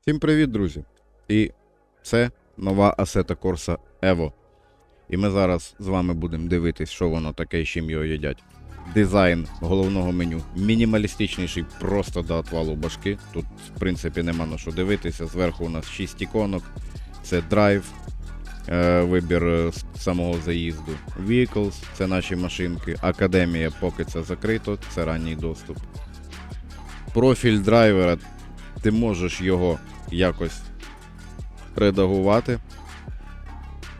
Всім привіт, друзі! І це нова Assetto Corsa Evo. І ми зараз з вами будемо дивитись, що воно таке і чим його їдять. Дизайн головного меню мінімалістичніший, просто до отвалу башки. Тут, в принципі, нема на що дивитися. Зверху у нас 6 іконок. Це драйв, е, вибір е, самого заїзду. Vehicles це наші машинки. Академія, поки це закрито, це ранній доступ. Профіль драйвера ти можеш його якось редагувати,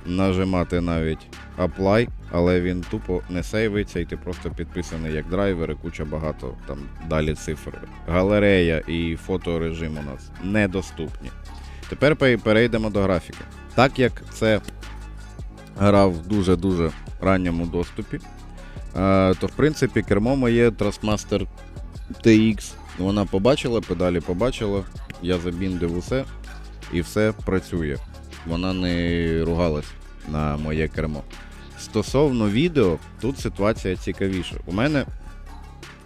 нажимати навіть Apply, але він тупо не сейвиться, і ти просто підписаний як драйвер, і куча багато там далі цифр. Галерея і фоторежим у нас недоступні. Тепер перейдемо до графіки. Так як це гра в дуже-дуже ранньому доступі, е, то в принципі кермо моє Trustmaster TX. Вона побачила, педалі побачила, я забіндив усе і все працює. Вона не ругалась на моє кермо. Стосовно відео, тут ситуація цікавіша. У мене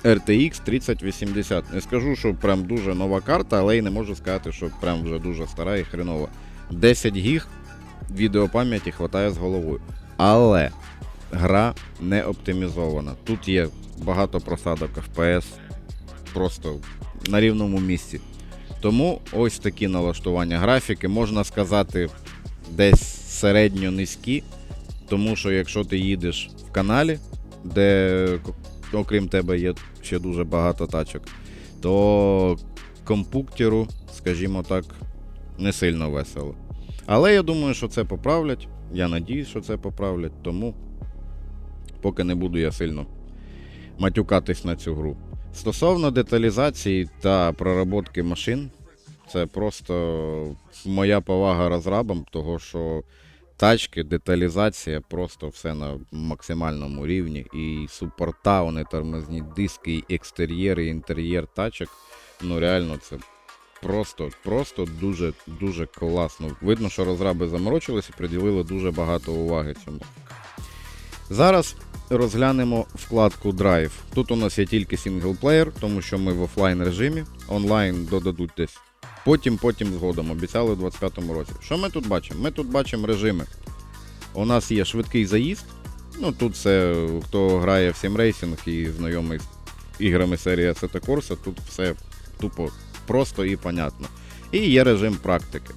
RTX 3080. Не скажу, що прям дуже нова карта, але й не можу сказати, що прям вже дуже стара і хренова. 10 гіг відеопам'яті хватає з головою. Але гра не оптимізована. Тут є багато просадок FPS, просто на рівному місці. Тому ось такі налаштування графіки, можна сказати, десь середньо низькі. Тому що якщо ти їдеш в каналі, де окрім тебе є ще дуже багато тачок, то компуктеру, скажімо так, не сильно весело. Але я думаю, що це поправлять. Я надіюсь, що це поправлять, тому поки не буду я сильно матюкатись на цю гру. Стосовно деталізації та проработки машин, це просто моя повага розрабам, того що тачки, деталізація, просто все на максимальному рівні. І супорта, вони тормозні диски, і екстер'єр, і інтер'єр тачок. Ну реально це просто, просто дуже, дуже класно. Видно, що розраби заморочились і приділили дуже багато уваги цьому. Зараз розглянемо вкладку Drive. Тут у нас є тільки сінглплеєр, тому що ми в офлайн режимі. Онлайн додадуть десь. Потім, потім згодом. Обіцяли у 25-му році. Що ми тут бачимо? Ми тут бачимо режими. У нас є швидкий заїзд. Ну тут це хто грає в сімрейсинг і знайомий з іграми серії Assetto Corsa, тут все тупо просто і понятно. І є режим практики.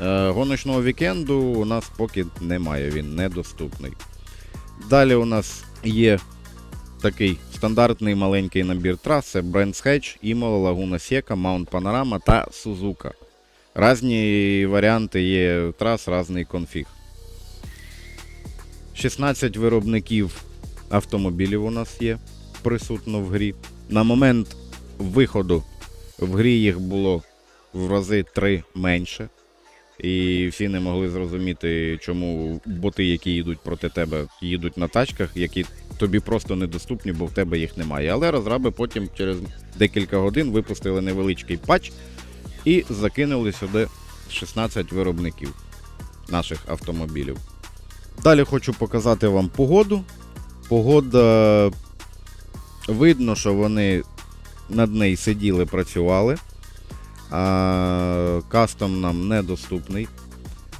Е, гоночного вікенду у нас поки немає, він недоступний. Далі у нас є такий стандартний маленький набір трас: це Brands Hatch, Imola, Laguna Seca, Mount Panorama та Suzuka. Разні варіанти є трас, різний конфіг. 16 виробників автомобілів у нас є присутно в грі. На момент виходу в грі їх було в рази 3 менше. І всі не могли зрозуміти, чому боти, які їдуть проти тебе, їдуть на тачках, які тобі просто недоступні, бо в тебе їх немає. Але розраби потім через декілька годин випустили невеличкий патч і закинули сюди 16 виробників наших автомобілів. Далі хочу показати вам погоду. Погода видно, що вони над нею сиділи, працювали. Кастом нам недоступний.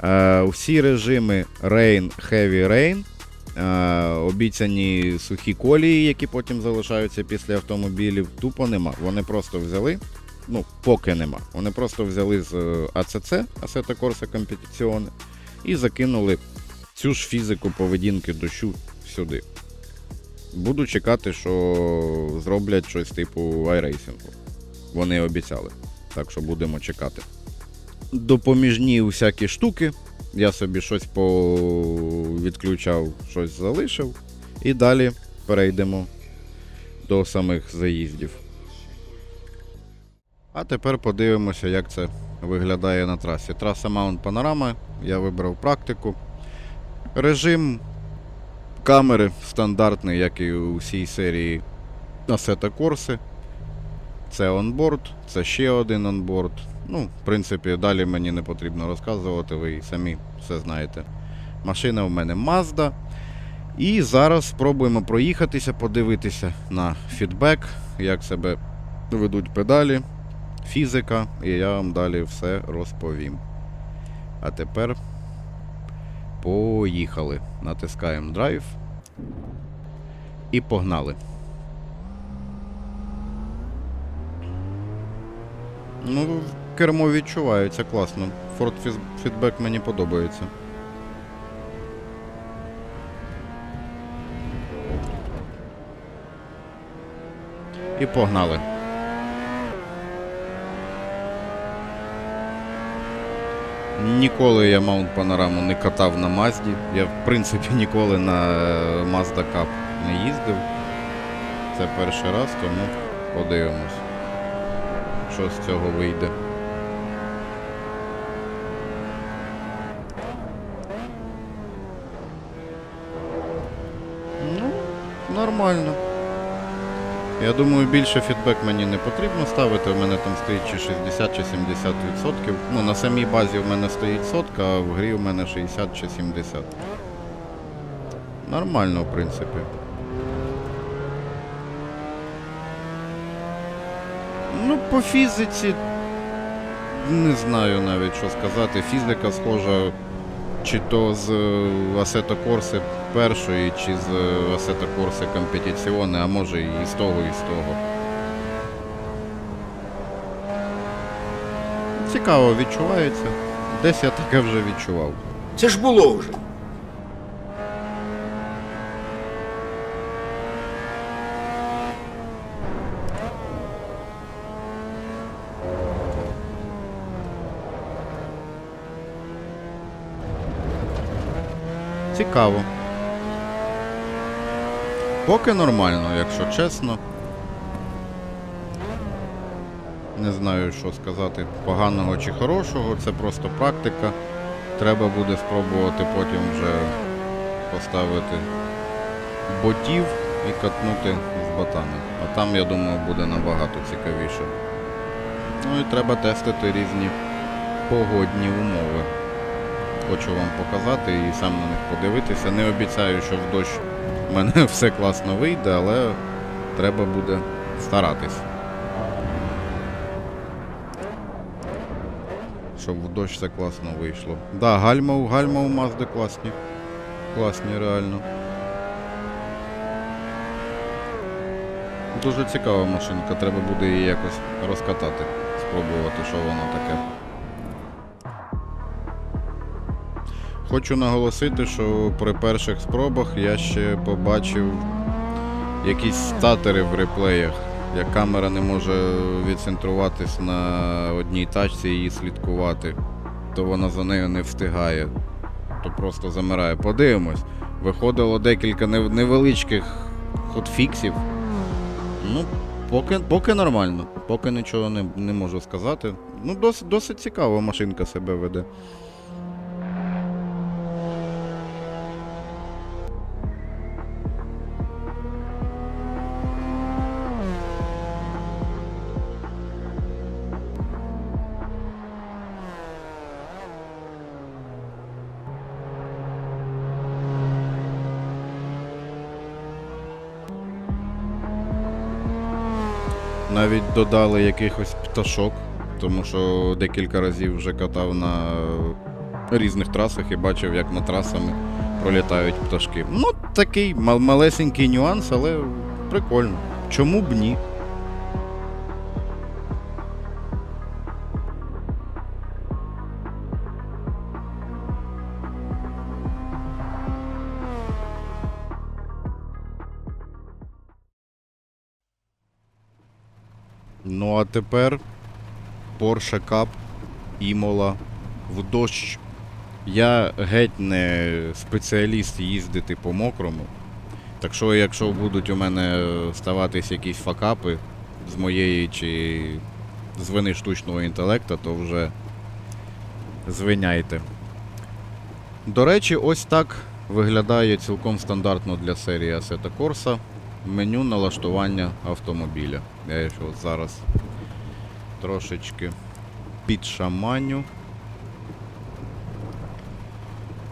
А, всі режими Rain, Heavy Rain, обіцяні сухі колії, які потім залишаються після автомобілів, тупо нема. Вони просто взяли, ну, поки нема. Вони просто взяли з е, АЦЦ, Assetto Corsa Competizione, і закинули цю ж фізику поведінки дощу сюди. Буду чекати, що зроблять щось типу iRacing. Вони обіцяли. Так що будемо чекати. Допоміжні всякі штуки. Я собі щось відключав, щось залишив. І далі перейдемо до самих заїздів. А тепер подивимося, як це виглядає на трасі. Траса Mount Panorama, я вибрав практику. Режим камери стандартний, як і у всій серії Assetto Corsa. Це онборд, це ще один онборд. Ну, в принципі, далі мені не потрібно розказувати, ви і самі все знаєте. Машина в мене Mazda. І зараз спробуємо проїхатися, подивитися на фідбек, як себе ведуть педалі, фізика, і я вам далі все розповім. А тепер поїхали. Натискаємо драйв. І погнали. Ну, кермо відчувається класно. Ford Feedback мені подобається. І погнали. Ніколи я маунт панораму не катав на Мазді. Я, в принципі, ніколи на е, Mazda Cup не їздив. Це перший раз, тому подивимось, що з цього вийде. Ну, нормально. Я думаю, більше фідбек мені не потрібно ставити. У мене там стоїть чи 60 чи 70%. Ну, на самій базі в мене стоїть сотка, а в грі у мене 60 чи 70. Нормально, в принципі. Ну, по фізиці. Не знаю навіть що сказати. Фізика схожа чи то з е, Assetto Corsa першої, чи з е, Assetto Corsa Competizione, а може і з того, і з того. Цікаво відчувається. Десь я таке вже відчував. Це ж було вже. Цікаво. Поки нормально, якщо чесно. Не знаю, що сказати поганого чи хорошого, це просто практика. Треба буде спробувати потім вже поставити ботів і катнути з ботами. А там, я думаю, буде набагато цікавіше. Ну і треба тестити різні погодні умови. Хочу вам показати і сам на них подивитися. Не обіцяю, що в дощ в мене все класно вийде, але треба буде старатись. Щоб в дощ все класно вийшло. Да, гальма у гальма у Мазди класні. Класні, реально. Дуже цікава машинка, треба буде її якось розкатати, спробувати, що вона таке. Хочу наголосити, що при перших спробах я ще побачив якісь статери в реплеях, як камера не може відцентруватись на одній тачці і її слідкувати, то вона за нею не встигає, то просто замирає. Подивимось. Виходило декілька невеличких хотфіксів. Ну, поки, поки нормально, поки нічого не, не можу сказати. Ну, досить, досить цікаво машинка себе веде. Навіть додали якихось пташок, тому що декілька разів вже катав на різних трасах і бачив, як над трасами пролітають пташки. Ну, такий мал- малесенький нюанс, але прикольно. Чому б ні? Ну а тепер Porsche Cup Імола в дощ. Я геть не спеціаліст їздити по мокрому. Так що, якщо будуть у мене ставатись якісь факапи з моєї чи з вини штучного інтелекту, то вже звиняйте. До речі, ось так виглядає цілком стандартно для серії Assetto Corsa меню налаштування автомобіля. Я що зараз трошечки підшаманю.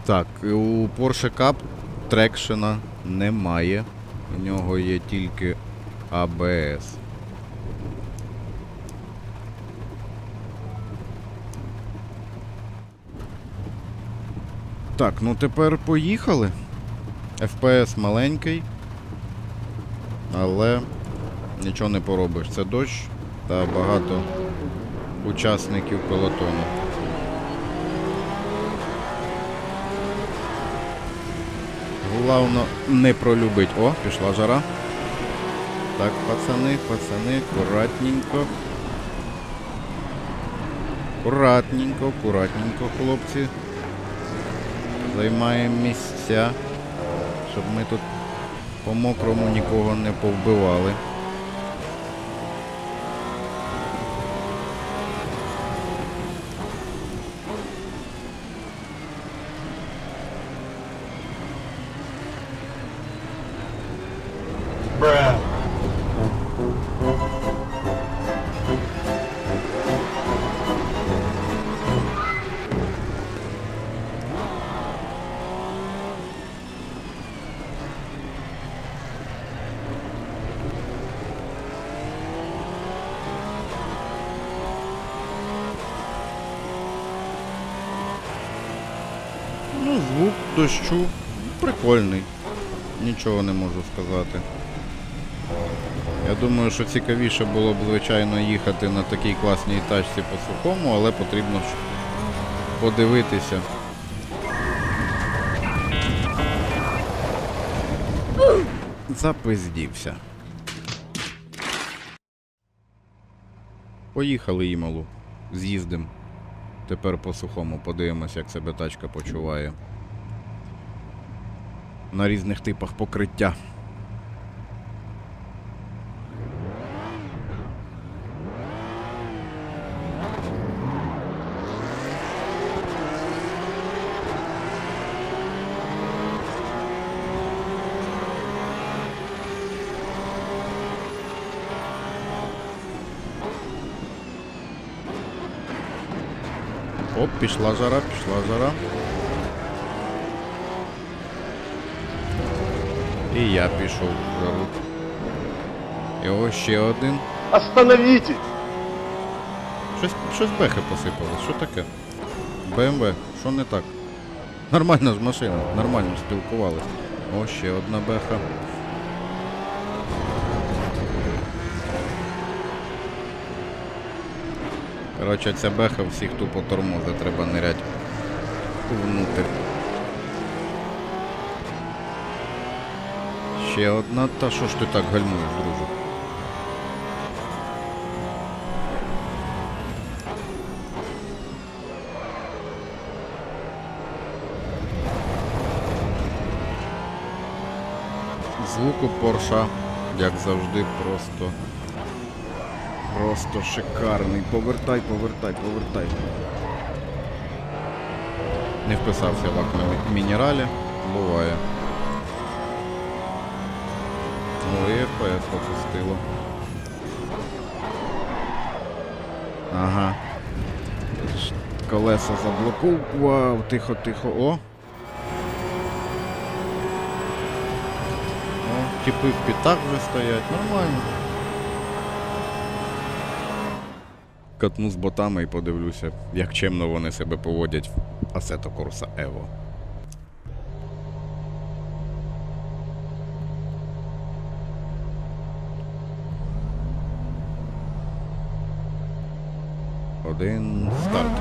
Так, у Porsche Cup трекшена немає. У нього є тільки АБС. Так, ну тепер поїхали. ФПС маленький, але нічого не поробиш. Це дощ та багато учасників пелотону. Главно не пролюбить. О, пішла жара. Так, пацани, пацани, акуратненько. Акуратненько, акуратненько, хлопці. Займаємо місця, щоб ми тут по мокрому нікого не повбивали. Ну, звук дощу прикольний. Нічого не можу сказати. Я думаю, що цікавіше було б, звичайно, їхати на такій класній тачці по сухому, але потрібно ж подивитися. Запиздівся. Поїхали Імалу. З'їздим. Тепер по сухому подивимось, як себе тачка почуває. На різних типах покриття. Оп, пішла жара, пішла жара. І я пішов в жару. І ось ще один. Остановитесь! Щось, щось бехи посипалось. Що таке? БМВ, що не так? Нормальна ж машина, нормально спілкувались. О, ще одна беха. Коротше, ця беха всіх тупо тормозить, треба нирять внутрь. Ще одна, та що ж ти так гальмуєш, друже? У Порша, як завжди, просто. Просто шикарний. Повертай, повертай, повертай. Не вписався лак на мінералі. Буває. О, і FPS попустило. Ага. Колеса заблокував. Тихо, тихо. О! О, типи в пітах вже стоять, нормально. Катну з ботами і подивлюся, як чемно вони себе поводять в Assetto Corsa Evo. Один старт.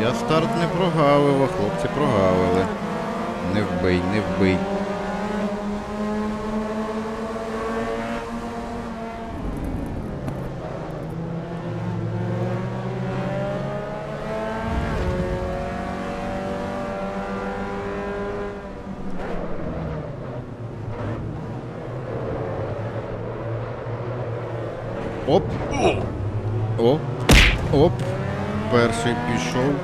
Я старт не прогавив, а хлопці прогавили. Не вбий, не вбий. Оп. Оп. Оп. Перший пішов.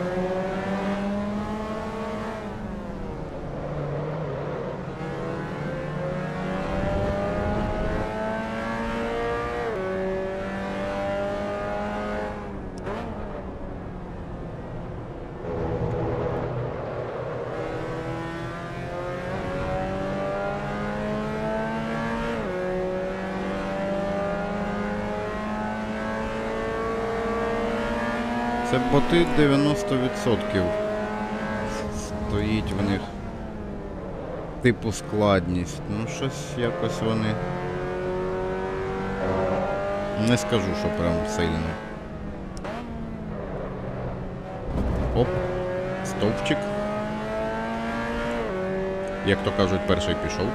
Це боти 90%. стоїть в них. Типу складність. Ну, щось якось вони. Не скажу, що прям сильно. Оп. Стовпчик. Як то кажуть, перший пішов.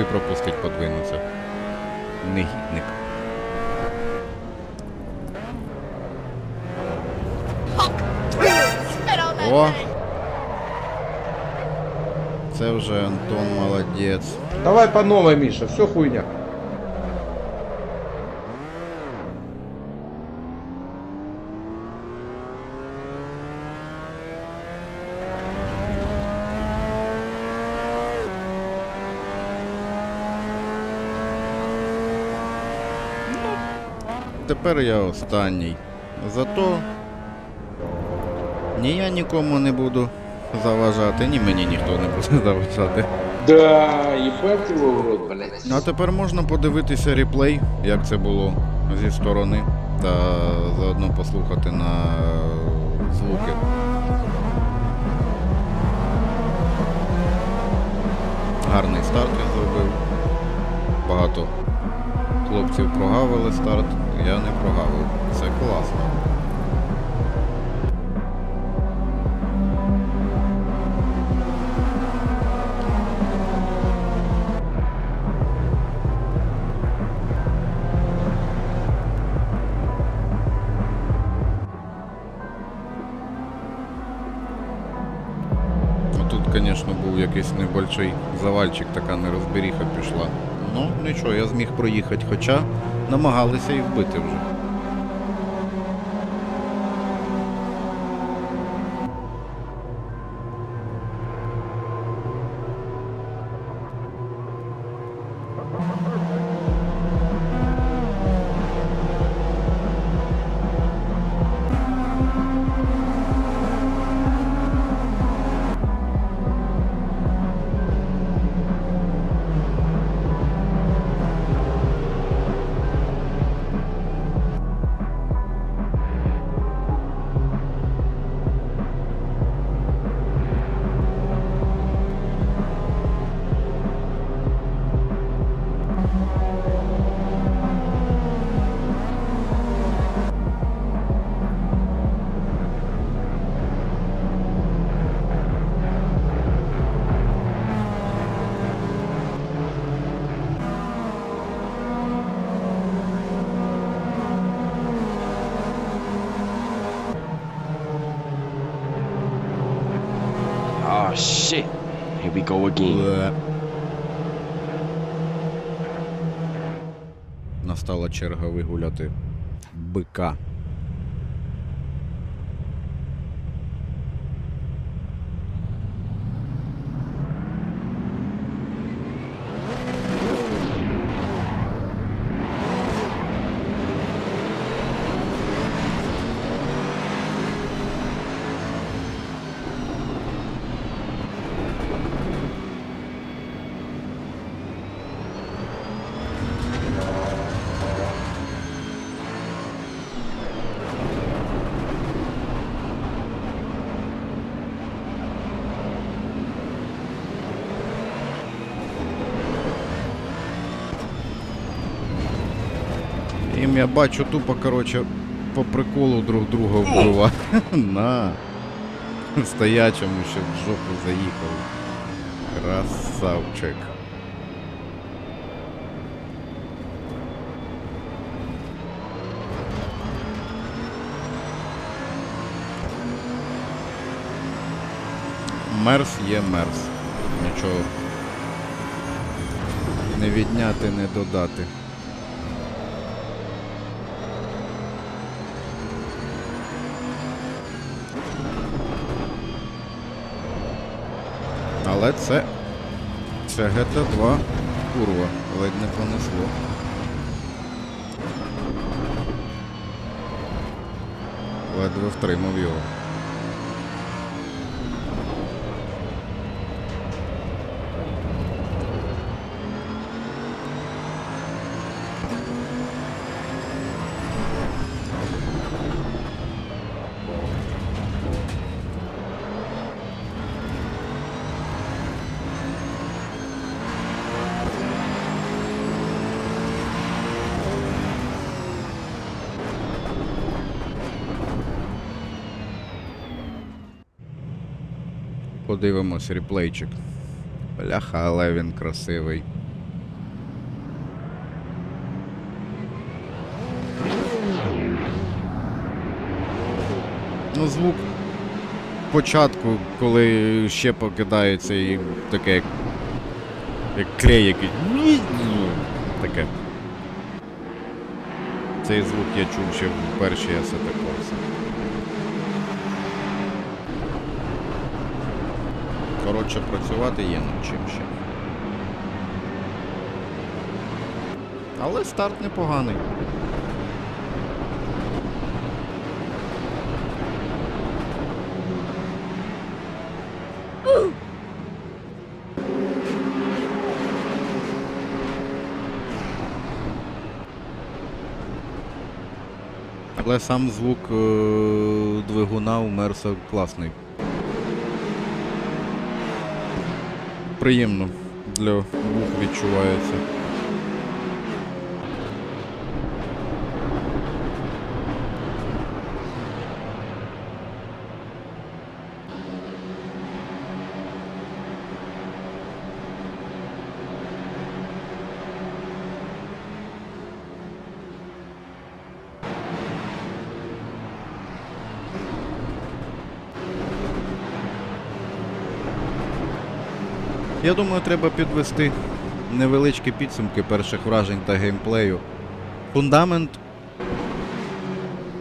І пропустить подвинуться. Негідник. О! Це вже Антон молодець. Давай по новой, Миша, все хуйня. Тепер я останній. Зато ні я нікому не буду заважати, ні мені ніхто не буде заважати. Да, ебать его в рот, блядь. А тепер можна подивитися реплей, як це було зі сторони, та заодно послухати на е, звуки. Гарний старт я зробив. Багато хлопців прогавили старт, я не прогавив. Це класно. Ну, звісно, був якийсь небольший завальчик, така нерозберіха пішла. Ну, нічого, я зміг проїхати, хоча намагалися і вбити вже. Again. Настала черга вигуляти бика. Їм я бачу тупо, короче, по приколу друг друга вбива. На. Стоячому ще в жопу заїхав. Красавчик. Мерс є мерс. Нічого. Не відняти, не додати. Але це. Це ГТ2 курва. Ледь не понесло. Ледве втримав його. Подивимось реплейчик. Бляха, але він красивий. Ну, звук початку, коли ще покидається і таке як, клей якийсь. Таке. Цей звук я чув ще в першій Assetto Коротше, працювати є над чим ще. Але старт непоганий. Але сам звук е- двигуна у Мерса класний. Приємно для вух відчувається. Я думаю, треба підвести невеличкі підсумки перших вражень та геймплею. Фундамент.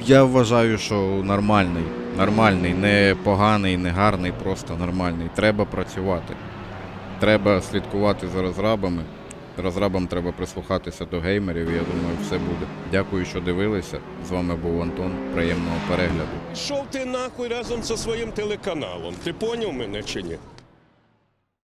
Я вважаю, що нормальний. Нормальний, не поганий, не гарний, просто нормальний. Треба працювати. Треба слідкувати за розрабами. Розрабам треба прислухатися до геймерів, я думаю, все буде. Дякую, що дивилися. З вами був Антон. Приємного перегляду. Шов ти нахуй разом зі своїм телеканалом. Ти поняв мене чи ні?